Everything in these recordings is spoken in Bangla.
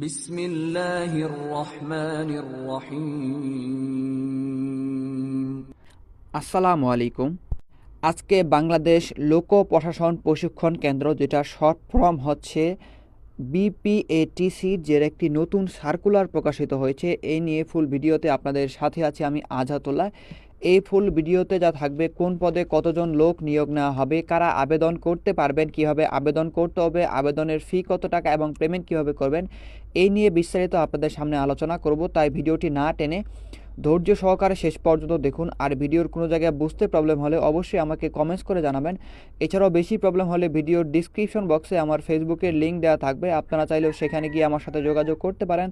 বিসমিল্লাহির রহমানির আসসালামু আলাইকুম। আজকে বাংলাদেশ লোক প্রশাসন প্রশিক্ষণ কেন্দ্র, যেটা শর্ট ফর্ম হচ্ছে বিপিএটিসির যে একটি নতুন সার্কুলার প্রকাশিত হয়েছে এই নিয়ে ফুল ভিডিওতে আপনাদের সাথে আছি আমি আজাতোলা এই ফুল ভিডিওতে যা থাকবে, কোন পদে কতজন লোক নিয়োগ নেওয়া হবে, কারা আবেদন করতে পারবেন, কীভাবে আবেদন করতে হবে, আবেদনের ফি কত টাকা এবং পেমেন্ট কীভাবে করবেন, এই নিয়ে বিস্তারিত আপনাদের সামনে আলোচনা করব, তাই ভিডিওটি না টেনে ধৈর্য সহকারে শেষ পর্যন্ত দেখুন। আর ভিডিওর কোনো জায়গায় বুঝতে প্রবলেম হলে অবশ্যই আমাকে কমেন্টস করে জানাবেন। এছাড়াও বেশি প্রবলেম হলে ভিডিওর ডিসক্রিপশন বক্সে আমার ফেসবুকের লিঙ্ক দেওয়া থাকবে। আপনারা চাইলেও সেখানে গিয়ে আমার সাথে যোগাযোগ করতে পারেন।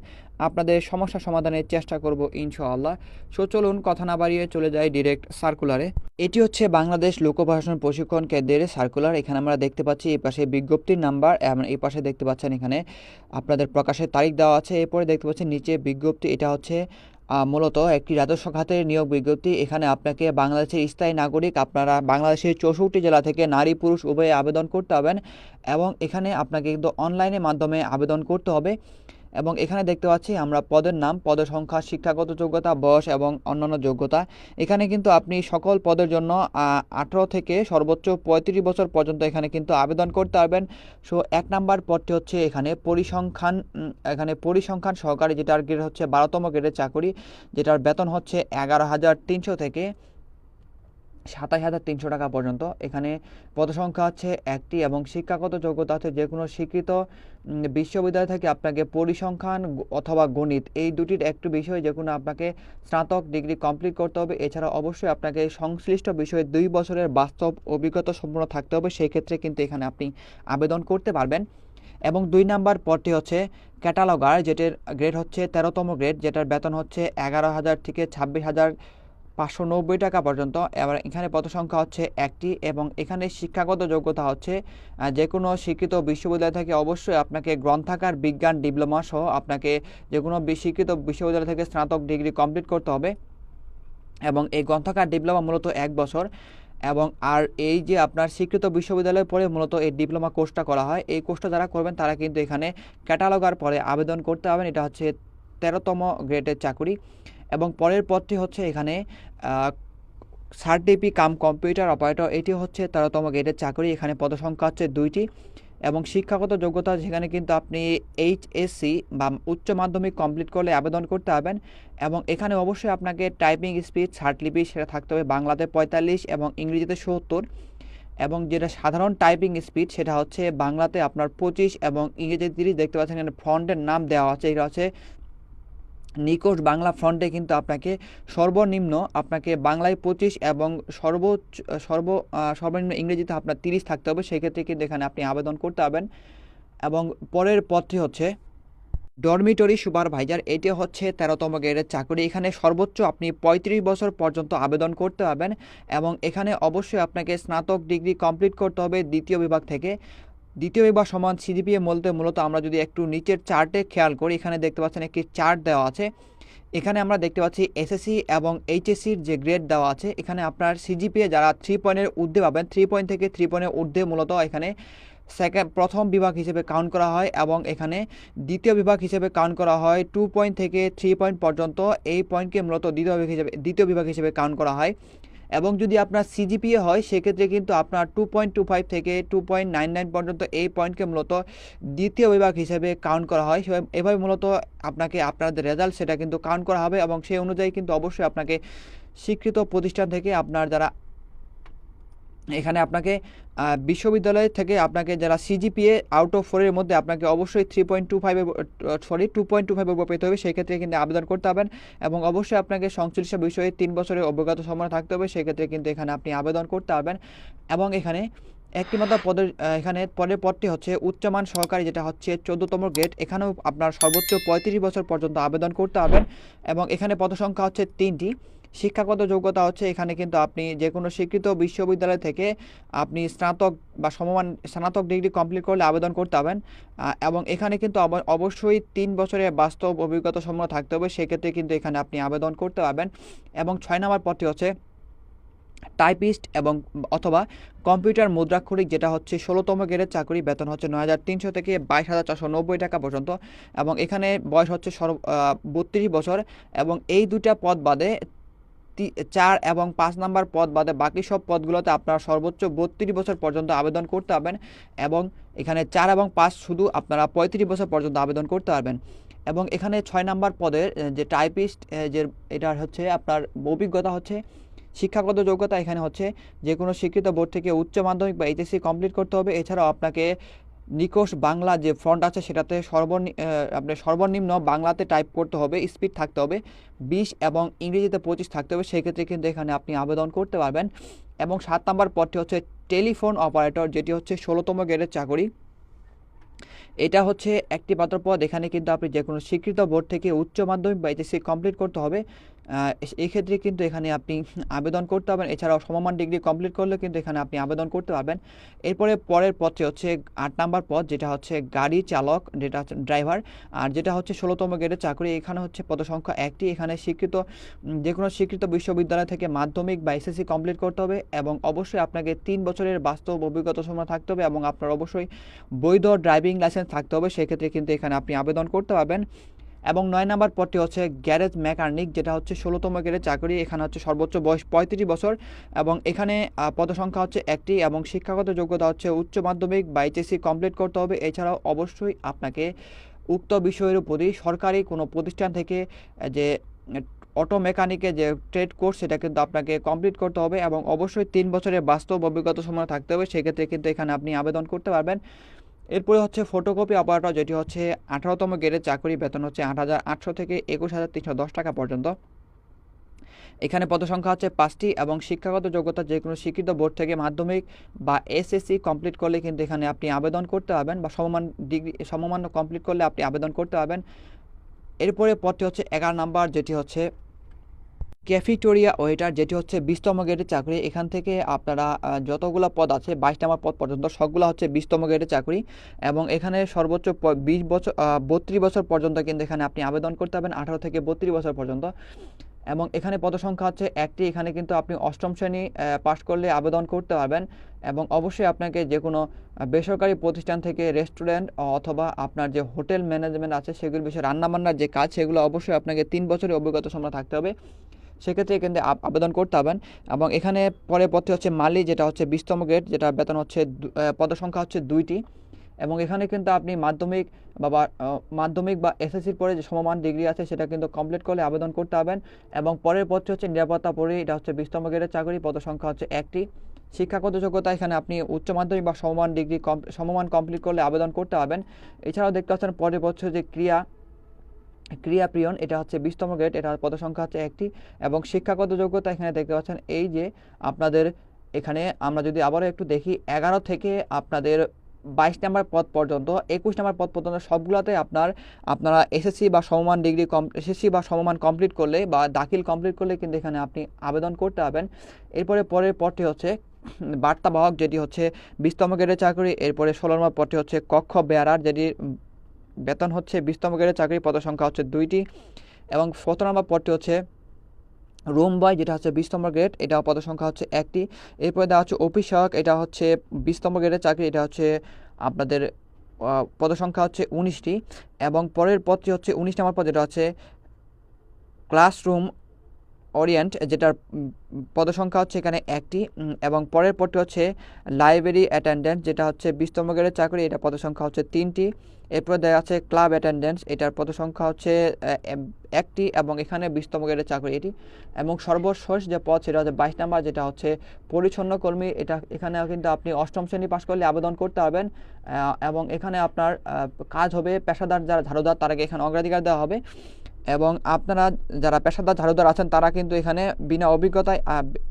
আপনাদের সমস্যা সমাধানের চেষ্টা করব ইনশাআল্লাহ। সো চলুন কথা না বাড়িয়ে চলে যাই ডিরেক্ট সার্কুলারে এটি হচ্ছে বাংলাদেশ লোক প্রশাসন প্রশিক্ষণ কেন্দ্রের সার্কুলার এখানে আমরা দেখতে পাচ্ছি এই পাশে বিজ্ঞপ্তির নাম্বার এই পাশে দেখতে পাচ্ছেন এখানে আপনাদের প্রকাশের তারিখ দেওয়া আছে। এরপরে দেখতে পাচ্ছেন নিচে বিজ্ঞপ্তি, এটা হচ্ছে মূলত একটি রাজস্ব খাতের নিয়োগ বিজ্ঞপ্তি। এখানে আপনাকে বাংলাদেশের স্থায়ী নাগরিক, আপনারা বাংলাদেশের চৌষট্টি জেলা থেকে নারী, পুরুষ, উভয়ে আবেদন করতে হবেন এবং এখানে আপনাকে কিন্তু অনলাইনের মাধ্যমে আবেদন করতে হবে। এবং এখানে দেখতে পাচ্ছি আমরা পদের নাম, পদের সংখ্যা, শিক্ষাগত যোগ্যতা, বয়স এবং অন্যান্য যোগ্যতা। এখানে কিন্তু আপনি সকল পদের জন্য আঠারো থেকে সর্বোচ্চ পঁয়ত্রিশ বছর পর্যন্ত এখানে কিন্তু আবেদন করতে পারবেন। সো, এক নাম্বার পদটি হচ্ছে এখানে পরিসংখ্যান এখানে পরিসংখ্যান সহকারী যেটার গ্রেড হচ্ছে বারোতম গ্রেডের চাকরি, যেটার বেতন হচ্ছে এগারো হাজার তিনশো থেকে সাতাশ হাজার তিনশো টাকা পর্যন্ত। এখানে পদসংখ্যা হচ্ছে একটি এবং শিক্ষাগত যোগ্যতা হচ্ছে যে কোনো স্বীকৃত বিশ্ববিদ্যালয় থেকে আপনাকে পরিসংখ্যান অথবা গণিত এই দুটির একটু বিষয় যে কোনো আপনাকে স্নাতক ডিগ্রি কমপ্লিট করতে হবে। এছাড়া অবশ্যই আপনাকে সংশ্লিষ্ট বিষয়ে দুই বছরের বাস্তব অভিজ্ঞতা সম্পূর্ণ থাকতে হবে। সেই ক্ষেত্রে কিন্তু এখানে আপনি আবেদন করতে পারবেন। এবং দুই নাম্বার পদটি হচ্ছে ক্যাটালগার, যেটার গ্রেড হচ্ছে তেরোতম গ্রেড যেটার বেতন হচ্ছে এগারো হাজার থেকে ছাব্বিশ হাজার পাঁচশো নব্বই টাকা পর্যন্ত। এবার এখানে পদ সংখ্যা হচ্ছে একটি এবং এখানে শিক্ষাগত যোগ্যতা হচ্ছে যে কোনো শিক্ষিত বিশ্ববিদ্যালয় থেকে অবশ্যই আপনাকে গ্রন্থাগার, বিজ্ঞান, ডিপ্লোমা সহ আপনাকে যে কোনো শিক্ষিত বিশ্ববিদ্যালয় থেকে স্নাতক ডিগ্রি কমপ্লিট করতে হবে। এবং এই গ্রন্থাগার, ডিপ্লোমা মূলত এক বছর এবং আর এই যে আপনার স্বীকৃত বিশ্ববিদ্যালয়ে পড়ে মূলত এই ডিপ্লোমা কোর্সটা করা হয়। এই কোর্সটা যারা করবেন, তারা কিন্তু এখানে ক্যাটালগার পরে আবেদন করতে হবেন এটা হচ্ছে তেরোতম গ্রেডের চাকরি। এবং পরের পদটি হচ্ছে এখানে সার্টিপি কাম কম্পিউটার অপারেটর। এটি হচ্ছে তেরোতম গেটের চাকরি। এখানে পদসংখ্যা হচ্ছে দুইটি এবং শিক্ষাগত যোগ্যতা যেখানে কিন্তু আপনি এইচএসসি বা উচ্চ মাধ্যমিক কমপ্লিট করলে আবেদন করতে পারবেন এবং এখানে অবশ্যই আপনাকে টাইপিং স্পিড সার্টলিপি সেটা থাকতে হবে বাংলাতে পঁয়তাল্লিশ এবং ইংরেজিতে সত্তর এবং যেটা সাধারণ টাইপিং স্পিড সেটা হচ্ছে বাংলাতে আপনার পঁচিশ এবং ইংরেজিতে তিরিশ। দেখতে পাচ্ছেন এখানে ফ্রন্টের নাম দেওয়া আছে। এটা হচ্ছে নিকট বাংলা ফ্রন্টে কিন্তু আপনাকে সর্বনিম্ন আপনাকে বাংলায় পঁচিশ এবং সর্বোচ্চ সর্ব সর্বনিম্ন ইংরেজিতে আপনার তিরিশ থাকতে হবে। সেক্ষেত্রে কিন্তু এখানে আপনি আবেদন করতে পারবেন। এবং পরের পদটি হচ্ছে ডরমিটরি সুপারভাইজার। এটি হচ্ছে তেরোতম গ্রেডের চাকরি। এখানে সর্বোচ্চ আপনি পঁয়ত্রিশ বছর পর্যন্ত আবেদন করতে পারবেন এবং এখানে অবশ্যই আপনাকে স্নাতক ডিগ্রি কমপ্লিট করতে হবে দ্বিতীয় বিভাগ থেকে। দ্বিতীয় বিভাগ সমান সিজিপিএ বলতে মূলত আমরা যদি একটু নিচের চার্টে খেয়াল করি, এখানে দেখতে পাচ্ছেন একটি চার্ট দেওয়া আছে। এখানে আমরা দেখতে পাচ্ছি এসএসসি এবং এইচএসসির যে গ্রেড দেওয়া আছে, এখানে আপনার সিজিপিএ যারা থ্রি পয়েন্টের ঊর্ধ্বে পাবেন থ্রি পয়েন্ট থেকে থ্রি পয়েন্টের ঊর্ধ্বে মূলত এখানে সেকেন্ড প্রথম বিভাগ হিসেবে কাউন্ট করা হয় এবং এখানে দ্বিতীয় বিভাগ হিসেবে কাউন্ট করা হয় টু পয়েন্ট থেকে থ্রি পয়েন্ট পর্যন্ত। এই পয়েন্টকে মূলত দ্বিতীয় বিভাগ হিসেবে, দ্বিতীয় বিভাগ হিসেবে কাউন্ট করা হয়। এবং যদি আপনার সিজিপিএ হয়, সেক্ষেত্রে কিন্তু আপনার টু পয়েন্ট টু ফাইভ থেকে টু পয়েন্ট নাইন নাইন পর্যন্ত এই পয়েন্টকে মূলত দ্বিতীয় বিভাগ হিসেবে কাউন্ট করা হয়। এভাবে মূলত আপনাকে, আপনার রেজাল্ট সেটা কিন্তু কাউন্ট করা হবে এবং সেই অনুযায়ী কিন্তু অবশ্যই আপনাকে স্বীকৃত প্রতিষ্ঠান থেকে আপনার যারা এখানে আপনাকে বিশ্ববিদ্যালয় থেকে আপনাকে যারা সিজিপিএ আউট অফ ফোরের মধ্যে আপনাকে অবশ্যই থ্রি পয়েন্ট টু ফাইভের সরি টু পয়েন্ট টু ফাইভের উপর পেতে হবে। সেক্ষেত্রে কিন্তু আবেদন করতে হবেন এবং অবশ্যই আপনাকে সংশ্লিষ্ট বিষয়ে তিন বছরের অভিজ্ঞতা সম্মান থাকতে হবে। সেক্ষেত্রে কিন্তু এখানে আপনি আবেদন করতে পারবেন এবং এখানে একটি মাত্র পদের এখানে পরের পদটি হচ্ছে উচ্চমান সহকারী, যেটা হচ্ছে চোদ্দতম গ্রেড এখানেও আপনার সর্বোচ্চ পঁয়ত্রিশ বছর পর্যন্ত আবেদন করতে হবেন এবং এখানে পদসংখ্যা হচ্ছে তিনটি। শিক্ষাগত যোগ্যতা হচ্ছে এখানে কিন্তু আপনি যে কোনো স্বীকৃত বিশ্ববিদ্যালয় থেকে আপনি স্নাতক বা সমমান স্নাতক ডিগ্রি কমপ্লিট করলে আবেদন করতে হবেন এবং এখানে কিন্তু অবশ্যই তিন বছরের বাস্তব অভিজ্ঞতা সম্পন্ন থাকতে হবে। সেক্ষেত্রে কিন্তু এখানে আপনি আবেদন করতে পারবেন। এবং ছয় নম্বর পদটি হচ্ছে টাইপিস্ট এবং অথবা কম্পিউটার মুদ্রাক্ষরিক, যেটা হচ্ছে ষোলোতম গ্রেডের চাকরি। বেতন হচ্ছে নয় হাজার তিনশো থেকে বাইশ হাজার চারশো নব্বই টাকা পর্যন্ত। এবং এখানে বয়স হচ্ছে সর্ব বত্রিশ বছর। এবং এই দুটা পদ বাদে চার এবং পাঁচ নাম্বার পদ বাদে বাকি সব পদগুলোতে আপনারা সর্বোচ্চ বত্রিশ বছর পর্যন্ত আবেদন করতে পারবেন এবং এখানে চার এবং পাঁচ শুধু আপনারা পঁয়ত্রিশ বছর পর্যন্ত আবেদন করতে পারবেন। এবং এখানে ছয় নাম্বার পদের যে টাইপিস্ট যে, এটার হচ্ছে আপনার অভিজ্ঞতা হচ্ছে, শিক্ষাগত যোগ্যতা এখানে হচ্ছে যে কোনো স্বীকৃত বোর্ড থেকে উচ্চ মাধ্যমিক বা এইচএসসি কমপ্লিট করতে হবে। এছাড়াও আপনাকে নিকোষ বাংলা যে ফ্রন্ট আছে সেটাতে সর্বনি আপনি সর্বনিম্ন বাংলাতে টাইপ করতে হবে, স্পিড থাকতে হবে, বিশ এবং ইংরেজিতে পঁচিশ থাকতে হবে, সেক্ষেত্রে কিন্তু এখানে আপনি আবেদন করতে পারবেন। এবং সাত নম্বর পদটি হচ্ছে টেলিফোন অপারেটর, যেটি হচ্ছে ষোলোতম গ্রেডের চাকরি। এটা হচ্ছে একটি পাত্র পদ, এখানে কিন্তু আপনি যে কোনো স্বীকৃত বোর্ড থেকে উচ্চ মাধ্যমিক বা এইচএসসি কমপ্লিট করতে হবে। এই ক্ষেত্রে কিন্তু এখানে আপনি আবেদন করতে পারবেন। এছাড়াও সমমান ডিগ্রি কমপ্লিট করলে কিন্তু এখানে আপনি আবেদন করতে পারবেন। এরপরে পরের পদটি হচ্ছে আট নাম্বার পথ, যেটা হচ্ছে গাড়ি চালক, যেটা ড্রাইভার আর যেটা হচ্ছে ষোলোতম গ্রেডের চাকরি। এখানে হচ্ছে পদসংখ্যা একটি। এখানে স্বীকৃত যে কোনো স্বীকৃত বিশ্ববিদ্যালয় থেকে মাধ্যমিক বা এসএসসি কমপ্লিট করতে হবে এবং অবশ্যই আপনাকে তিন বছরের বাস্তব অভিজ্ঞতা সময় থাকতে হবে এবং আপনার অবশ্যই বৈধ ড্রাইভিং লাইসেন্স থাকতে হবে। সেক্ষেত্রে কিন্তু এখানে আপনি আবেদন করতে পারবেন। এবং নয় নাম্বার পদটি হচ্ছে গ্যারেজ মেকানিক যেটা হচ্ছে ষোলোতম গ্রেডের চাকরি। এখানে হচ্ছে সর্বোচ্চ বয়স পঁয়ত্রিশ বছর এবং এখানে পদসংখ্যা হচ্ছে একটি এবং শিক্ষাগত যোগ্যতা হচ্ছে উচ্চ মাধ্যমিক বা এইচএসসি কমপ্লিট করতে হবে। এছাড়াও অবশ্যই আপনাকে উক্ত বিষয়ের উপরই সরকারি কোনো প্রতিষ্ঠান থেকে যে অটো মেকানিকে যে ট্রেড কোর্স, সেটা কিন্তু আপনাকে কমপ্লিট করতে হবে এবং অবশ্যই তিন বছরের বাস্তব অভিজ্ঞতা সময় থাকতে হবে। সেক্ষেত্রে কিন্তু এখানে আপনি আবেদন করতে পারবেন। এরপরে হচ্ছে ফটোকপি অপারেটর যেটি হচ্ছে আঠারোতম গ্রেডের চাকরি বেতন হচ্ছে আট হাজার আটশো থেকে একুশ হাজার তিনশো দশ টাকা পর্যন্ত। এখানে পদসংখ্যা হচ্ছে পাঁচটি এবং শিক্ষাগত যোগ্যতা যে কোনো শিক্ষিত বোর্ড থেকে মাধ্যমিক বা এসএসসি কমপ্লিট করলে কিন্তু এখানে আপনি আবেদন করতে পারবেন বা সমমান ডিগ্রি, সমমান কমপ্লিট করলে আপনি আবেদন করতে পারবেন। এরপরে পদটি হচ্ছে এগারো নাম্বার, যেটি হচ্ছে ক্যাফিটোরিয়া ওয়েটার, যেটি হচ্ছে বিশতম গ্রেডের চাকরি। এখান থেকে আপনারা যতগুলো পদ আছে বাইশ নম্বর পদ পর্যন্ত, সবগুলো হচ্ছে বিশতম গ্রেডের চাকরি। এবং এখানে সর্বোচ্চ বিশ বছর বত্রিশ বছর পর্যন্ত কিন্তু এখানে আপনি আবেদন করতে পারবেন, আঠারো থেকে বত্রিশ বছর পর্যন্ত। এবং এখানে পদসংখ্যা হচ্ছে একটি, এখানে কিন্তু আপনি অষ্টম শ্রেণি পাশ করলে আবেদন করতে পারবেন। এবং অবশ্যই আপনাকে যে কোনো বেসরকারি প্রতিষ্ঠান থেকে রেস্টুরেন্ট অথবা আপনার যে হোটেল ম্যানেজমেন্ট আছে, সেগুলোর বিষয়ে রান্নাবান্নার যে কাজ, সেগুলো অবশ্যই আপনাকে তিন বছরের অভিজ্ঞতা সময় থাকতে হবে। সেক্ষেত্রে কিন্তু আবেদন করতে হবেন। এবং এখানে পরে পথে হচ্ছে মালি, যেটা হচ্ছে বিশতম গ্রেড, যেটা বেতন হচ্ছে পদসংখ্যা হচ্ছে দুইটি। এবং এখানে কিন্তু আপনি মাধ্যমিক বা মাধ্যমিক বা এসএসসির পরে যে সমমান ডিগ্রি আছে, সেটা কিন্তু কমপ্লিট করলে আবেদন করতে হবেন। এবং পরের পথে হচ্ছে নিরাপত্তা পরে এটা হচ্ছে বিশতম গ্রেডের চাকরি, পদসংখ্যা হচ্ছে একটি। শিক্ষাগত যোগ্যতা, এখানে আপনি উচ্চ মাধ্যমিক বা সমমান ডিগ্রি সমমান কমপ্লিট করলে আবেদন করতে পারবেন এছাড়াও দেখতে পাচ্ছেন পরের বছর যে ক্রিয়া। ক্রিয়া প্রিয়ন এটা হচ্ছে বিশতম গ্রেড, এটা পদসংখ্যা হচ্ছে একটি, এবং শিক্ষাগত যোগ্যতা এখানে দেখতে পাচ্ছেন এই যে আপনাদের এখানে আমরা যদি আবারও একটু দেখি, এগারো থেকে আপনাদের বাইশ নাম্বার পদ পর্যন্ত, একুশ নাম্বার পদ পর্যন্ত সবগুলোতে আপনার, আপনারা এসএসসি বা সমমান ডিগ্রি কম এসএসসি বা সমমান কমপ্লিট করলে বা দাখিল কমপ্লিট করলে কিন্তু এখানে আপনি আবেদন করতে পারবেন। এরপরে পরের পদটি হচ্ছে বার্তাবাহক, যেটি হচ্ছে বিশতম গ্রেডের চাকরি, এরপরে ষোলো নম্বর পদটি হচ্ছে কক্ষ বেয়ারার, যেটি বেতন হচ্ছে বিশতম গ্রেডের চাকরি পদসংখ্যা হচ্ছে দুইটি এবং সতেরো নম্বর পদটি হচ্ছে রুম বয় যেটা হচ্ছে বিশ নম্বর গ্রেড, এটা পদসংখ্যা হচ্ছে একটি। এরপরে দেওয়া হচ্ছে অফিস সহায়ক, এটা হচ্ছে বিশ নম্বর গ্রেডের চাকরি, এটা হচ্ছে আপনাদের পদসংখ্যা হচ্ছে উনিশটি। এবং পরের পদটি হচ্ছে উনিশ নম্বর পদ, যেটা হচ্ছে ক্লাসরুম ওরিয়েন্ট যেটার পদসংখ্যা হচ্ছে এখানে একটি এবং পরের পদটি হচ্ছে লাইব্রেরি অ্যাটেন্ডেন্ট, যেটা হচ্ছে বিশতম গ্রেডের চাকরি, এটা পদসংখ্যা হচ্ছে তিনটি। এরপরে দেওয়া আছে ক্লাব অ্যাটেন্ডেন্স এটার পদসংখ্যা হচ্ছে একটি, এবং এখানে বিশতম গ্রেডের চাকরি এটি। এবং সর্বশেষ যে পদ, সেটা হচ্ছে বাইশ নাম্বার, যেটা হচ্ছে পরিচ্ছন্ন কর্মী, এটা এখানে কিন্তু আপনি অষ্টম শ্রেণি পাশ করলে আবেদন করতে পারবেন এবং এখানে আপনার কাজ হবে, পেশাদার যারা ঝাড়ুদার, তারাকে এখানে অগ্রাধিকার দেওয়া হবে। এবং আপনারা যারা পেশাদার ঝাড়ুদার আছেন, তারা কিন্তু এখানে বিনা অভিজ্ঞতায়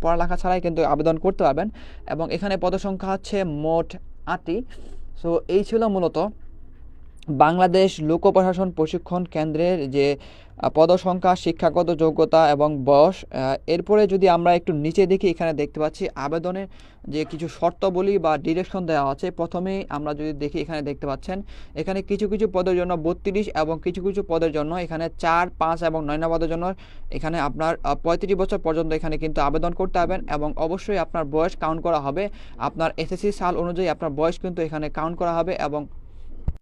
পড়ালেখা ছাড়াই কিন্তু আবেদন করতে পারবেন। এবং এখানে পদসংখ্যা হচ্ছে মোট আটটি। সো এই ছিল মূলত বাংলাদেশ লোক প্রশাসন প্রশিক্ষণ কেন্দ্রের যে পদসংখ্যা, শিক্ষাগত যোগ্যতা এবং বয়স এরপরে যদি আমরা একটু নিচে দেখি, এখানে দেখতে পাচ্ছি আবেদনের যে কিছু শর্তাবলী বা ডিরেকশন দেওয়া আছে, প্রথমেই আমরা যদি দেখি, এখানে দেখতে পাচ্ছেন, এখানে কিছু কিছু পদের জন্য বত্রিশ এবং কিছু কিছু পদের জন্য এখানে চার, পাঁচ এবং নয় পদের জন্য এখানে আপনার পঁয়ত্রিশ বছর পর্যন্ত এখানে কিন্তু আবেদন করতে হবেন এবং অবশ্যই আপনার বয়স কাউন্ট করা হবে। আপনার এসএসসি সাল অনুযায়ী আপনার বয়স কিন্তু এখানে কাউন্ট করা হবে এবং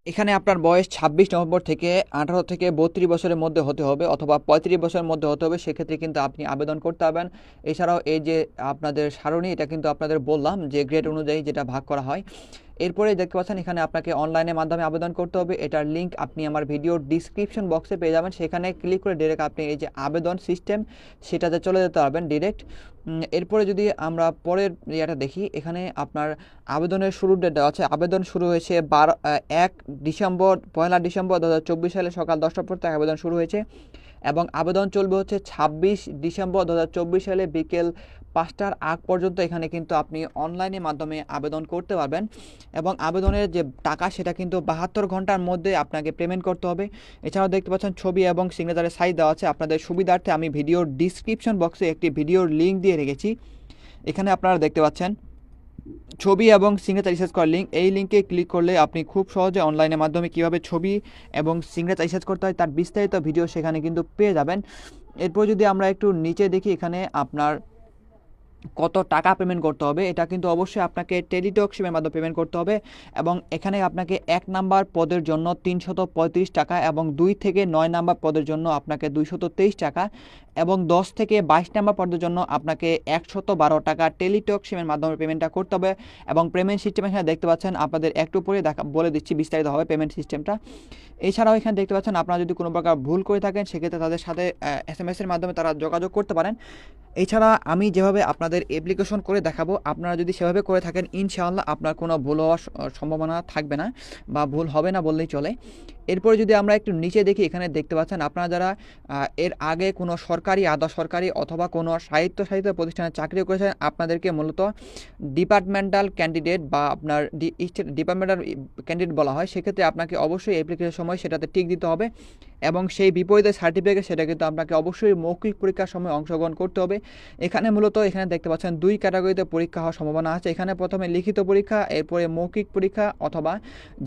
এখানে আপনার বয়স ছাব্বিশ নভেম্বর থেকে আঠারো থেকে বত্রিশ বছরের মধ্যে হতে হবে অথবা পঁয়ত্রিশ বছরের মধ্যে হতে হবে, সেক্ষেত্রে কিন্তু আপনি আবেদন করতে পারবেন। এছাড়াও এই যে আপনাদের সারণী, এটা কিন্তু আপনাদের বললাম যে গ্রেড অনুযায়ী যেটা ভাগ করা হয় এরপরে দেখতে পাচ্ছেন এখানে আপনাকে অনলাইনের মাধ্যমে আবেদন করতে হবে। এটার লিঙ্ক আপনি আমার ভিডিও ডিসক্রিপশন বক্সে পেয়ে যাবেন। সেখানে ক্লিক করে ডিরেক্ট আপনি এই যে আবেদন সিস্টেম সেটাতে চলে যেতে পারবেন ডিরেক্ট এরপরে যদি আমরা পরের ইয়েটা দেখি, এখানে আপনার আবেদনের শুরুর ডেট দেওয়া আছে। আবেদন শুরু হয়েছে বারো এক ডিসেম্বর, পয়লা ডিসেম্বর দু হাজার চব্বিশ সালে সকাল দশটার পর থেকে আবেদন শুরু হয়েছে। এবং আবেদন চলবে হচ্ছে ছাব্বিশ ডিসেম্বর দু হাজার চব্বিশ সালে বিকেল পাঁচটার আগ পর্যন্ত এখানে কিন্তু আপনি অনলাইনের মাধ্যমে আবেদন করতে পারবেন। এবং আবেদনের যে টাকা সেটা কিন্তু বাহাত্তর ঘণ্টার মধ্যে আপনাকে পেমেন্ট করতে হবে। এছাড়াও দেখতে পাচ্ছেন ছবি এবং সিগনেচারের সাইজ দেওয়া আছে। আপনাদের সুবিধার্থে আমি ভিডিওর ডিসক্রিপশন বক্সে একটি ভিডিওর লিঙ্ক দিয়ে রেখেছি। এখানে আপনারা দেখতে পাচ্ছেন ছবি এবং সিগনেচার রিসার্চ করার লিঙ্ক এই লিঙ্কে ক্লিক করলে আপনি খুব সহজে অনলাইনের মাধ্যমে কীভাবে ছবি এবং সিগনেচার রিসার্চ করতে হয় তার বিস্তারিত ভিডিও সেখানে কিন্তু পেয়ে যাবেন। এরপর যদি আমরা একটু নিচে দেখি, এখানে আপনার কত টাকা পেমেন্ট করতে হবে, এটা কিন্তু অবশ্যই আপনাকে টেলিটক সিমের মাধ্যমে পেমেন্ট করতে হবে এবং এখানে আপনাকে এক নাম্বার পদের জন্য তিনশত পঁয়ত্রিশ টাকা এবং দুই থেকে নয় নাম্বার পদের জন্য আপনাকে দুইশত তেইশ টাকা এবং দশ থেকে বাইশ নাম্বার পদের জন্য আপনাকে একশত বারো টাকা টেলিটক সিমের মাধ্যমে পেমেন্টটা করতে হবে এবং পেমেন্ট সিস্টেম এখানে দেখতে পাচ্ছেন, আপনাদের একটু পরে দেখা, বলে দিচ্ছি বিস্তারিত হবে পেমেন্ট সিস্টেমটা এছাড়াও এখানে দেখতে পাচ্ছেন, আপনারা যদি কোনো প্রকার ভুল করে থাকেন, সেক্ষেত্রে তাদের সাথে এস এম এসের মাধ্যমে তারা যোগাযোগ করতে পারেন। এছাড়া আমি যেভাবে আপনাদের অ্যাপ্লিকেশন করে দেখাবো। আপনারা যদি সেভাবে করে থাকেন, ইনশাআল্লাহ আপনার কোনো ভুল হওয়ার সম্ভাবনা থাকবে না বা ভুল হবে না বললেই চলে। এরপরে যদি আমরা একটু নিচে দেখি, এখানে দেখতে পাচ্ছেন আপনারা যারা এর আগে কোনো সরকারি, আধা সরকারি অথবা কোনো সাহিত্য সাহিত্য প্রতিষ্ঠানে চাকরি করেছেন, আপনাদেরকে মূলত ডিপার্টমেন্টাল ক্যান্ডিডেট বা আপনার ডিপার্টমেন্টাল ক্যান্ডিডেট বলা হয়। সেক্ষেত্রে আপনাকে অবশ্যই অ্যাপ্লিকেশন সময় সেটাতে টিক দিতে হবে এবং সেই বিপরীতে সার্টিফিকেট সেটা কিন্তু আপনাকে অবশ্যই মৌখিক পরীক্ষার সময় অংশগ্রহণ করতে হবে। এখানে মূলত এখানে দেখতে পাচ্ছেন দুই ক্যাটাগরিতে পরীক্ষা হওয়ার সম্ভাবনা আছে। এখানে প্রথমে লিখিত পরীক্ষা, এরপরে মৌখিক পরীক্ষা অথবা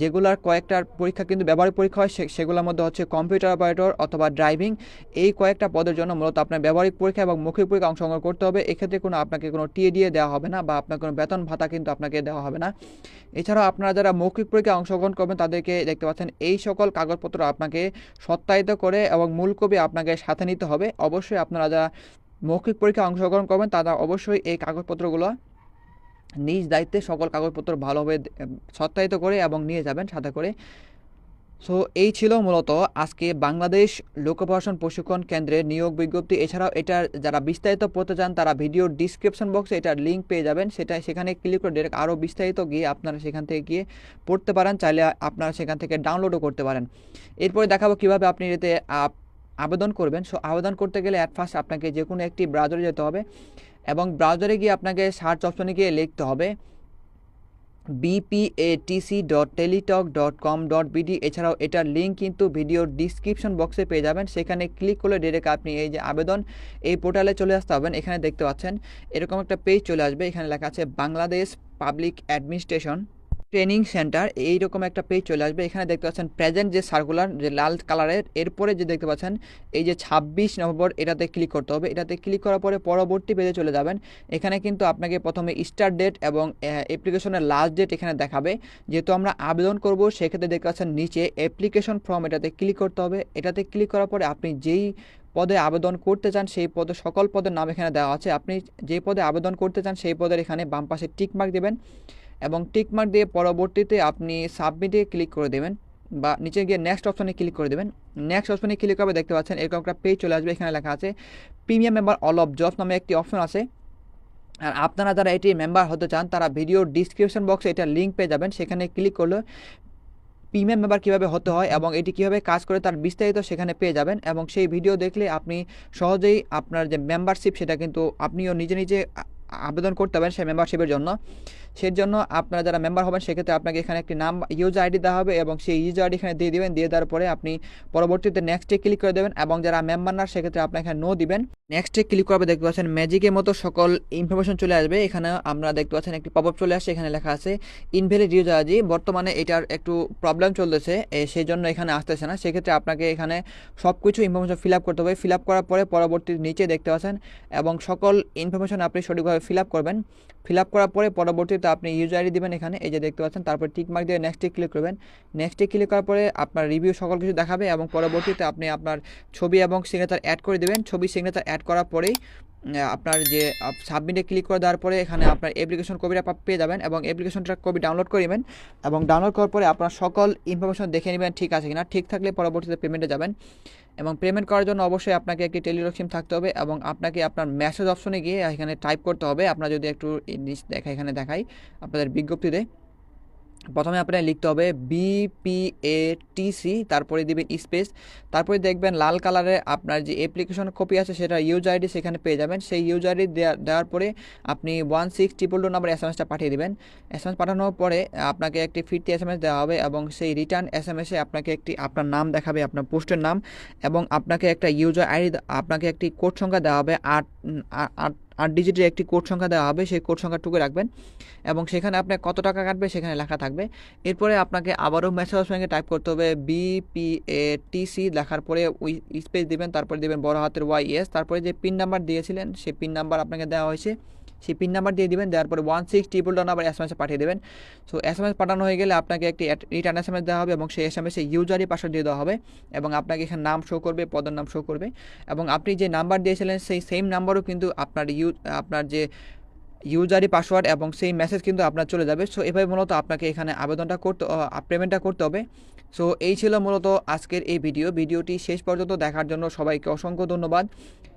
যেগুলার কয়েকটার পরীক্ষা কিন্তু ব্যবহারিক পরীক্ষা হয় সে- সেগুলোর মধ্যে হচ্ছে কম্পিউটার অপারেটর অথবা ড্রাইভিং এই কয়েকটা পদের জন্য মূলত আপনার ব্যবহারিক পরীক্ষা এবং মৌখিক পরীক্ষা অংশগ্রহণ করতে হবে। এক্ষেত্রে কোনো আপনাকে কোনো টিএ দিয়ে দেওয়া হবে না বা আপনার কোনো বেতন ভাতা কিন্তু আপনাকে দেওয়া হবে না। এছাড়াও আপনারা যারা মৌখিক পরীক্ষায় অংশগ্রহণ করবেন তাদেরকে দেখতে পাচ্ছেন এই সকল কাগজপত্র আপনাকে সত্যায়িত করে এবং মূল কপি আপনাকে সাথে নিতে হবে। অবশ্যই আপনারা যারা মৌখিক পরীক্ষায় অংশগ্রহণ করবেন তারা অবশ্যই এই কাগজপত্রগুলো নিজ দায়িত্বে সকল কাগজপত্র ভালোভাবে সত্যায়িত করে এবং নিয়ে যাবেন সাথে করে। সো এই ছিল মূলত আজকে বাংলাদেশ লোক প্রশাসন প্রশিক্ষণ কেন্দ্রের নিয়োগ বিজ্ঞপ্তি। এছাড়াও এটার যারা বিস্তারিত পড়তে চান, তারা ভিডিও ডিসক্রিপশন বক্সে এটার লিঙ্ক পেয়ে যাবেন। সেটা সেখানে ক্লিক করে ডিরেক্ট আরও বিস্তারিত গিয়ে আপনারা সেখান থেকে গিয়ে পড়তে পারেন, চাইলে আপনারা সেখান থেকে ডাউনলোডও করতে পারেন। এরপরে দেখাবো কীভাবে আপনি এতে আবেদন করবেন। সো আবেদন করতে গেলে অ্যাট ফার্স্ট আপনাকে যে কোনো একটি ব্রাউজারে যেতে হবে এবং ব্রাউজারে গিয়ে আপনাকে সার্চ অপশনে গিয়ে লিখতে হবে। BPATC dot Teletalk dot com dot BD এছাড়াও এটার লিঙ্ক কিন্তু ভিডিওর ডিসক্রিপশন বক্সে পেয়ে যাবেন। সেখানে ক্লিক করলে ডিরেক্ট আপনি এই যে আবেদন এই পোর্টালে চলে আসতে হবেন এখানে দেখতে পাচ্ছেন, এরকম একটা পেজ চলে আসবে। এখানে লেখা আছে Bangladesh public administration training centre, এইরকম একটা পেজ চলে আসবে। এখানে দেখতে পাচ্ছেন প্রেজেন্ট যে সার্কুলার যে লাল কালারের এরপরে যে দেখতে পাচ্ছেন, এই যে ছাব্বিশ নভেম্বর এটাতে ক্লিক করতে হবে। এটাতে ক্লিক করার পরে পরবর্তী পেজে চলে যাবেন। এখানে কিন্তু আপনাকে প্রথমে স্টার্ট ডেট এবং অ্যাপ্লিকেশনের লাস্ট ডেট এখানে দেখাবে। যেহেতু আমরা আবেদন করব, সেক্ষেত্রে দেখতে পাচ্ছেন নিচে অ্যাপ্লিকেশন ফর্ম এটাতে ক্লিক করতে হবে। এটাতে ক্লিক করার পরে আপনি যেই পদে আবেদন করতে চান, সেই পদে, সকল পদের নাম এখানে দেওয়া আছে। আপনি যে পদে আবেদন করতে চান, সেই পদের এখানে বাম পাশে টিকমার্ক দেবেন। এবং টিক মার্ক দিয়ে পরবর্তীতে আপনি সাবমিটে ক্লিক করে দেবেন বা নিচে গিয়ে নেক্সট অপশনে ক্লিক করে দেবেন। নেক্সট অপশনে ক্লিক করবে দেখতে পাচ্ছেন এরকম একটা পেজ চলে আসবে, এখানে লেখা আছে premium member all of jobs নামে একটি অপশন আছে। আর আপনারা যারা এটি মেম্বার হতে চান, তারা ভিডিওর ডিসক্রিপশন বক্সে এটা লিঙ্ক পেয়ে যাবেন, সেখানে ক্লিক করলে প্রিমিয়াম মেম্বার কীভাবে হতে হয় এবং এটি কীভাবে কাজ করে তার বিস্তারিত সেখানে পেয়ে যাবেন এবং সেই ভিডিও দেখলে আপনি সহজেই আপনার যে মেম্বারশিপ সেটা কিন্তু আপনিও নিজে নিজে আবেদন করতে পারেন সেই মেম্বারশিপের জন্য। সেই জন্য আপনারা যারা মেম্বার হবেন, সেক্ষেত্রে আপনাকে এখানে একটি নাম ইউজার আইডি দেওয়া হবে এবং সেই ইউজার আইডি এখানে দিয়ে দিবেন। দিয়ে দেওয়ার পরে আপনি পরবর্তীতে নেক্সটে ক্লিক করে দেবেন এবং যারা মেম্বার না, সেক্ষেত্রে আপনি এখানে নো দিবেন। নেক্সটে ক্লিক করবে দেখতে পাচ্ছেন ম্যাজিকের মতো সকল ইনফরমেশন চলে আসবে। এখানে আমরা দেখতে পাচ্ছেন একটি পপ চলে আসছে এখানে লেখা আছে ইনভ্যালিড ইউজার আইডি বর্তমানে এটার একটু প্রবলেম চলতেছে সেই জন্য এখানে আসতেছে না। সেক্ষেত্রে আপনাকে এখানে সব কিছু ইনফরমেশন ফিল আপ করতে হবে। ফিল আপ করার পরে পরবর্তী নিচে দেখতে পাচ্ছেন এবং সকল ইনফরমেশন আপনি সঠিকভাবে ফিল আপ করবেন। ফিল আপ করার পরে পরবর্তীতে আপনি ইউজার আইডি দেবেন এখানে, এই যে দেখতে পাচ্ছেন, তারপর টিক মার্ক দিয়ে নেক্সটে ক্লিক করবেন। নেক্সটে ক্লিক করার পরে আপনার রিভিউ সকল কিছু দেখাবে এবং পরবর্তীতে আপনি আপনার ছবি এবং সিগনেচার অ্যাড করে দেবেন। ছবি সিগনেচার অ্যাড করার পরেই আপনার যে সাবমিটে ক্লিক করে দেওয়ার পরে এখানে আপনার অ্যাপ্লিকেশন কপিটা পেয়ে যাবেন এবং অ্যাপ্লিকেশনটা কপি ডাউনলোড করে নেবেন এবং ডাউনলোড করার পরে আপনার সকল ইনফরমেশন দেখে নেবেন ঠিক আছে কিনা, ঠিক থাকলে পরবর্তীতে পেমেন্টে যাবেন। এবং পেমেন্ট করার জন্য অবশ্যই আপনাকে একটি টেলিলক থাকতে হবে এবং আপনাকে আপনার মেসেজ অপশনে গিয়ে এখানে টাইপ করতে হবে। আপনার যদি একটু দেখা এখানে দেখাই আপনাদের বিজ্ঞপ্তিতে। প্রথমে আপনার লিখতে হবে বিপিএটিসি তারপরে দিবেন স্পেস। তারপরে দেখবেন লাল কালারে আপনার যে অ্যাপ্লিকেশন কপি আছে, সেটা ইউজার আইডি সেখানে পেয়ে যাবেন। সেই ইউজার আইডি দেওয়ার পরে আপনি one six triple two number S M এসটা পাঠিয়ে দেবেন। এস এম এস পাঠানোর পরে আপনাকে একটি ফিরতি এস এম এস দেওয়া হবে এবং সেই রিটার্ন এস এম এসে আপনাকে একটি, আপনার নাম দেখাবে, আপনার পোস্টের নাম এবং আপনাকে একটা ইউজার আইডি আপনাকে একটি কোড সংখ্যা দেওয়া হবে আট আট আট ডিজিটের একটি কোড সংখ্যা দেওয়া হবে, সেই কোড সংখ্যাটুকু রাখবেন এবং সেখানে আপনার কত টাকা কাটবে সেখানে লেখা থাকবে। এরপরে আপনাকে আবারও মেসেজ ব্যাঙ্কে টাইপ করতে হবে বিপিএ টিসি লেখার পরে ওই স্পেস দেবেন, তারপরে দেবেন বড় হাতের ওয়াই এস তারপরে যে পিন নাম্বার দিয়েছিলেন সেই পিন নাম্বার আপনাকে দেওয়া হয়েছে। সেই পিন নাম্বার দিয়ে দিবেন, দেওয়ার পরে ওয়ান সিক্স ট্রিপল ডান আবার এস এম এসে পাঠিয়ে দেবেন। সো এস এম এস পাঠানো হয়ে গেলে আপনাকে একটি রিটার্ন এস এম এস দেওয়া হবে এবং সেই এস এম এসে ইউজারই পাসওয়ার্ড দিয়ে দেওয়া হবে এবং আপনাকে এখানে নাম শো করবে, পদের নাম শো করবে এবং আপনি যে নাম্বার দিয়েছিলেন, সেই সেম নাম্বারও কিন্তু আপনার ইউ আপনার যে ইউজারই পাসওয়ার্ড এবং সেই মেসেজ কিন্তু আপনার চলে যাবে। সো এভাবে মূলত আপনাকে এখানে আবেদনটা করতে পেমেন্টটা করতে হবে। সো এই ছিল মূলত আজকের এই ভিডিও ভিডিওটি শেষ পর্যন্ত দেখার জন্য সবাইকে অসংখ্য ধন্যবাদ।